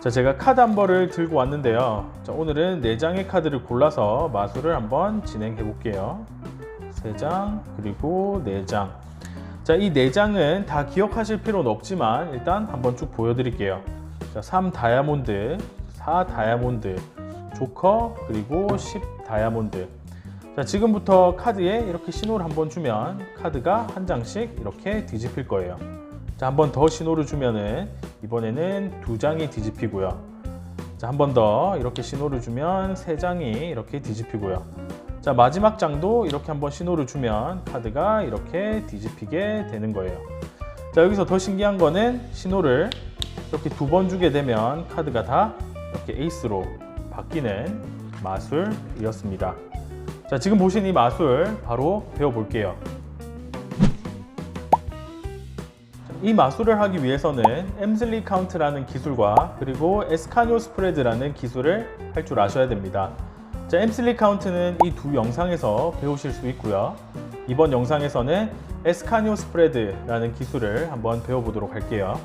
자, 제가 카드 한 벌을 들고 왔는데요. 자, 오늘은 4장의 카드를 골라서 마술을 한번 진행해 볼게요. 3장, 그리고 4장. 자, 이 4장은 다 기억하실 필요는 없지만 일단 한번 쭉 보여드릴게요. 자, 3 다이아몬드, 4 다이아몬드, 조커, 그리고 10 다이아몬드. 자, 지금부터 카드에 이렇게 신호를 한번 주면 카드가 한 장씩 이렇게 뒤집힐 거예요. 자, 한 번 더 신호를 주면은 이번에는 두 장이 뒤집히고요. 자, 한 번 더 이렇게 신호를 주면 세 장이 이렇게 뒤집히고요. 자, 마지막 장도 이렇게 한번 신호를 주면 카드가 이렇게 뒤집히게 되는 거예요. 자, 여기서 더 신기한 거는 신호를 이렇게 두 번 주게 되면 카드가 다 이렇게 에이스로 바뀌는 마술이었습니다. 자, 지금 보신 이 마술 바로 배워볼게요. 이 마술을 하기 위해서는 엠슬리 카운트라는 기술과 그리고 에스카뇨 스프레드라는 기술을 할 줄 아셔야 됩니다. 자, 엠슬리 카운트는 이 두 영상에서 배우실 수 있고요. 이번 영상에서는 에스카뇨 스프레드라는 기술을 한번 배워보도록 할게요.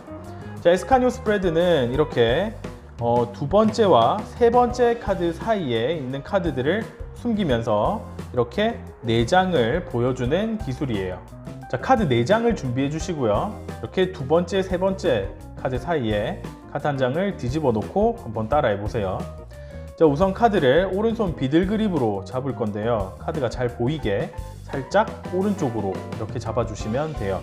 자, 에스카뇨 스프레드는 이렇게 어, 두 번째와 세 번째 카드 사이에 있는 카드들을 숨기면서 이렇게 네 장을 보여주는 기술이에요. 자, 카드 4장을 준비해 주시고요. 이렇게 두 번째, 세 번째 카드 사이에 카드 한 장을 뒤집어 놓고 한번 따라해 보세요. 자, 우선 카드를 오른손 비들 그립으로 잡을 건데요. 카드가 잘 보이게 살짝 오른쪽으로 이렇게 잡아 주시면 돼요.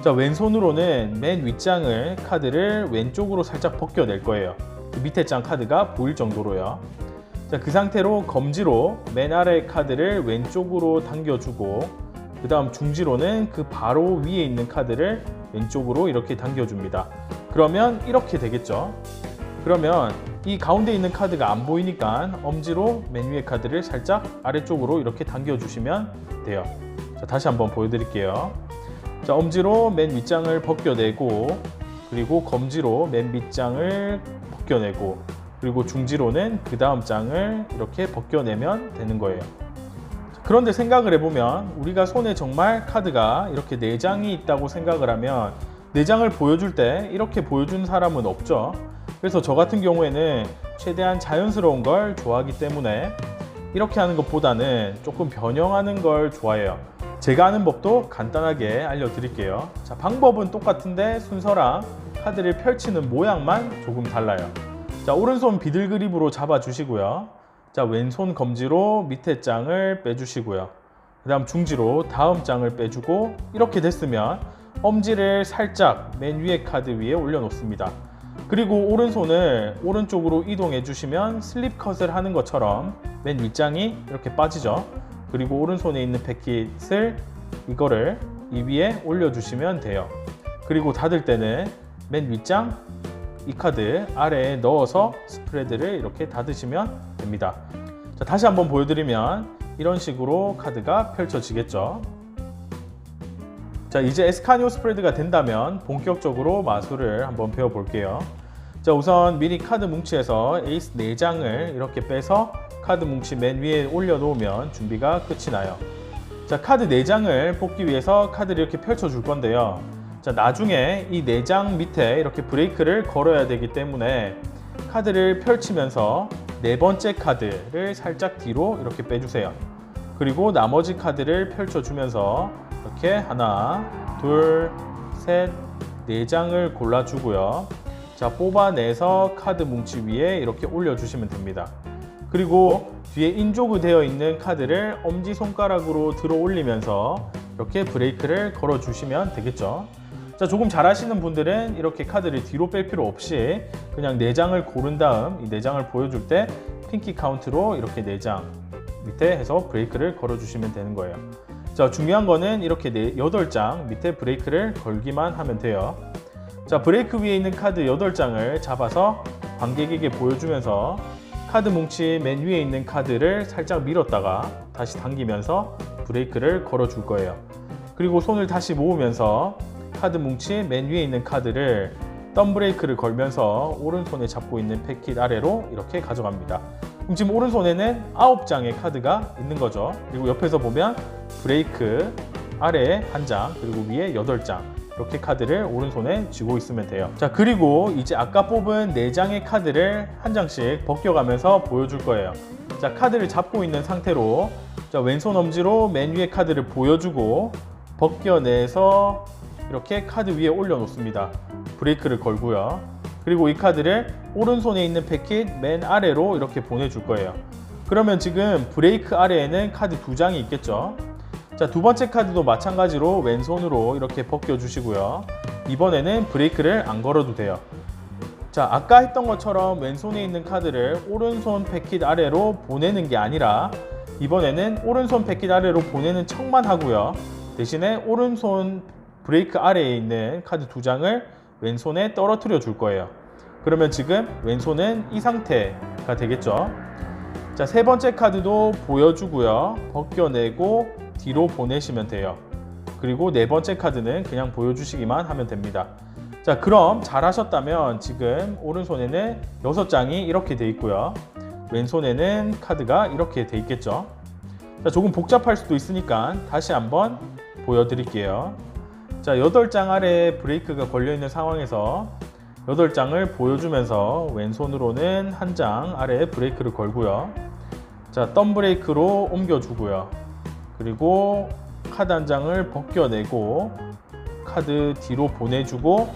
자, 왼손으로는 맨 윗장을 카드를 왼쪽으로 살짝 벗겨낼 거예요. 그 밑에 장 카드가 보일 정도로요. 자, 그 상태로 검지로 맨 아래 카드를 왼쪽으로 당겨주고 그 다음 중지로는 그 바로 위에 있는 카드를 왼쪽으로 이렇게 당겨줍니다. 그러면 이렇게 되겠죠. 그러면 이 가운데 있는 카드가 안 보이니까 엄지로 맨 위에 카드를 살짝 아래쪽으로 이렇게 당겨주시면 돼요. 자, 다시 한번 보여드릴게요. 자, 엄지로 맨 윗장을 벗겨내고 그리고 검지로 맨 밑장을 벗겨내고 그리고 중지로는 그 다음 장을 이렇게 벗겨내면 되는 거예요. 그런데 생각을 해보면 우리가 손에 정말 카드가 이렇게 4장이 있다고 생각을 하면 4장을 보여줄 때 이렇게 보여주는 사람은 없죠. 그래서 저 같은 경우에는 최대한 자연스러운 걸 좋아하기 때문에 이렇게 하는 것보다는 조금 변형하는 걸 좋아해요. 제가 아는 법도 간단하게 알려드릴게요. 자, 방법은 똑같은데 순서랑 카드를 펼치는 모양만 조금 달라요. 자, 오른손 비들 그립으로 잡아 주시고요. 자, 왼손 검지로 밑에 장을 빼주시고요. 그 다음 중지로 다음 장을 빼주고 이렇게 됐으면 엄지를 살짝 맨 위에 카드 위에 올려놓습니다. 그리고 오른손을 오른쪽으로 이동해 주시면 슬립 컷을 하는 것처럼 맨 윗장이 이렇게 빠지죠. 그리고 오른손에 있는 패킷을 이거를 이 위에 올려주시면 돼요. 그리고 닫을 때는 맨 윗장 이 카드 아래에 넣어서 스프레드를 이렇게 닫으시면 됩니다. 자, 다시 한번 보여드리면 이런 식으로 카드가 펼쳐지겠죠. 자, 이제 에스카니오 스프레드가 된다면 본격적으로 마술을 한번 배워볼게요. 자, 우선 미리 카드 뭉치에서 에이스 4장을 이렇게 빼서 카드 뭉치 맨 위에 올려놓으면 준비가 끝이 나요. 자, 카드 4장을 뽑기 위해서 카드를 이렇게 펼쳐줄 건데요. 자, 나중에 이 4장 밑에 이렇게 브레이크를 걸어야 되기 때문에 카드를 펼치면서 네 번째 카드를 살짝 뒤로 이렇게 빼주세요. 그리고 나머지 카드를 펼쳐주면서 이렇게 하나, 둘, 셋, 네 장을 골라주고요. 자, 뽑아내서 카드 뭉치 위에 이렇게 올려주시면 됩니다. 그리고 뒤에 인조그 되어 있는 카드를 엄지손가락으로 들어 올리면서 이렇게 브레이크를 걸어 주시면 되겠죠. 자, 조금 잘하시는 분들은 이렇게 카드를 뒤로 뺄 필요 없이 그냥 4장을 고른 다음 이 4장을 보여줄 때 핑키 카운트로 이렇게 4장 밑에 해서 브레이크를 걸어 주시면 되는 거예요. 자, 중요한 거는 이렇게 8장 밑에 브레이크를 걸기만 하면 돼요. 자, 브레이크 위에 있는 카드 8장을 잡아서 관객에게 보여주면서 카드 뭉치 맨 위에 있는 카드를 살짝 밀었다가 다시 당기면서 브레이크를 걸어 줄 거예요. 그리고 손을 다시 모으면서 카드 뭉치 맨 위에 있는 카드를 덤 브레이크를 걸면서 오른손에 잡고 있는 패킷 아래로 이렇게 가져갑니다. 그럼 지금 오른손에는 9장의 카드가 있는 거죠. 그리고 옆에서 보면 브레이크 아래에 한 장, 그리고 위에 8장 이렇게 카드를 오른손에 쥐고 있으면 돼요. 자, 그리고 이제 아까 뽑은 4장의 카드를 한 장씩 벗겨가면서 보여줄 거예요. 자, 카드를 잡고 있는 상태로 자, 왼손 엄지로 맨 위에 카드를 보여주고 벗겨내서 이렇게 카드 위에 올려놓습니다. 브레이크를 걸고요. 그리고 이 카드를 오른손에 있는 패킷 맨 아래로 이렇게 보내줄 거예요. 그러면 지금 브레이크 아래에는 카드 두 장이 있겠죠. 자, 두 번째 카드도 마찬가지로 왼손으로 이렇게 벗겨주시고요. 이번에는 브레이크를 안 걸어도 돼요. 자, 아까 했던 것처럼 왼손에 있는 카드를 오른손 패킷 아래로 보내는 게 아니라 이번에는 오른손 패킷 아래로 보내는 척만 하고요. 대신에 오른손 브레이크 아래에 있는 카드 두 장을 왼손에 떨어뜨려 줄 거예요. 그러면 지금 왼손은 이 상태가 되겠죠. 자, 세 번째 카드도 보여주고요. 벗겨내고 뒤로 보내시면 돼요. 그리고 네 번째 카드는 그냥 보여주시기만 하면 됩니다. 자, 그럼 잘하셨다면 지금 오른손에는 여섯 장이 이렇게 돼 있고요. 왼손에는 카드가 이렇게 돼 있겠죠. 자, 조금 복잡할 수도 있으니까 다시 한번 보여드릴게요. 자, 8장 아래에 브레이크가 걸려 있는 상황에서 8장을 보여주면서 왼손으로는 한 장 아래에 브레이크를 걸고요. 자, 덤 브레이크로 옮겨주고요. 그리고 카드 한 장을 벗겨내고 카드 뒤로 보내주고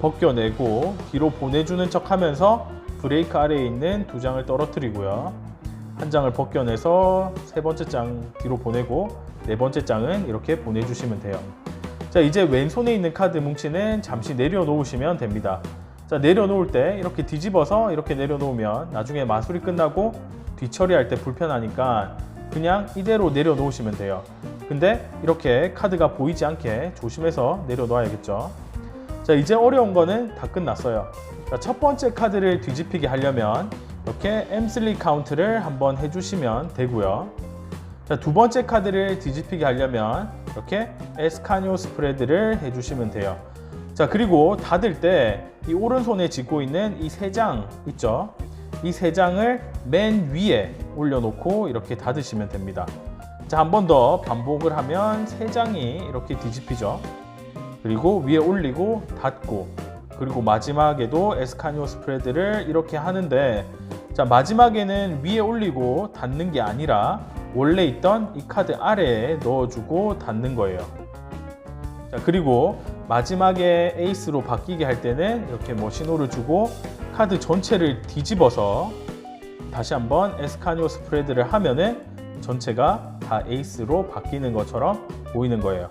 벗겨내고 뒤로 보내주는 척 하면서 브레이크 아래에 있는 두 장을 떨어뜨리고요. 한 장을 벗겨내서 세 번째 장 뒤로 보내고 네 번째 장은 이렇게 보내주시면 돼요. 자, 이제 왼손에 있는 카드 뭉치는 잠시 내려놓으시면 됩니다. 자, 내려놓을 때 이렇게 뒤집어서 이렇게 내려놓으면 나중에 마술이 끝나고 뒤처리할 때 불편하니까 그냥 이대로 내려놓으시면 돼요. 근데 이렇게 카드가 보이지 않게 조심해서 내려놓아야겠죠. 자, 이제 어려운 거는 다 끝났어요. 자, 첫 번째 카드를 뒤집히게 하려면 이렇게 M3 카운트를 한번 해주시면 되고요. 자, 두 번째 카드를 뒤집히게 하려면 이렇게 에스카니오 스프레드를 해주시면 돼요. 자, 그리고 닫을 때 이 오른손에 쥐고 있는 이 세 장 있죠? 이 세 장을 맨 위에 올려놓고 이렇게 닫으시면 됩니다. 자, 한 번 더 반복을 하면 세 장이 이렇게 뒤집히죠. 그리고 위에 올리고 닫고 그리고 마지막에도 에스카니오 스프레드를 이렇게 하는데 자 마지막에는 위에 올리고 닫는 게 아니라 원래 있던 이 카드 아래에 넣어주고 닫는 거예요. 자 그리고 마지막에 에이스로 바뀌게 할 때는 이렇게 뭐 신호를 주고 카드 전체를 뒤집어서 다시 한번 에스카니오 스프레드를 하면은 전체가 다 에이스로 바뀌는 것처럼 보이는 거예요.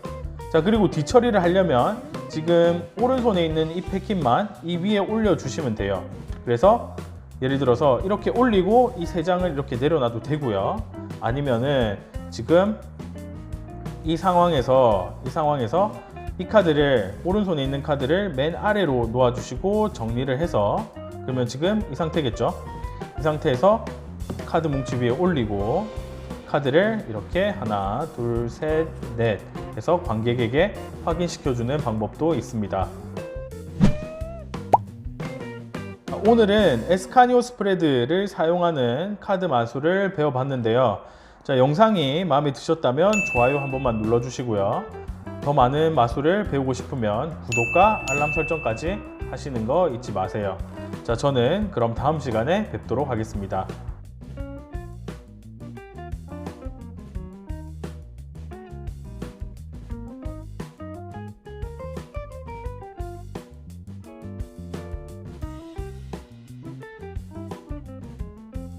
자 그리고 뒤처리를 하려면 지금 오른손에 있는 이 패킷만 이 위에 올려주시면 돼요. 그래서 예를 들어서 이렇게 올리고 이 세 장을 이렇게 내려놔도 되고요. 아니면은 지금 이 상황에서 이 상황에서 이 카드를 오른손에 있는 카드를 맨 아래로 놓아 주시고 정리를 해서 그러면 지금 이 상태겠죠. 이 상태에서 카드 뭉치 위에 올리고 카드를 이렇게 하나, 둘, 셋, 넷 해서 관객에게 확인시켜 주는 방법도 있습니다. 오늘은 에스카니오 스프레드를 사용하는 카드 마술을 배워봤는데요. 자, 영상이 마음에 드셨다면 좋아요 한 번만 눌러주시고요. 더 많은 마술을 배우고 싶으면 구독과 알람 설정까지 하시는 거 잊지 마세요. 자, 저는 그럼 다음 시간에 뵙도록 하겠습니다.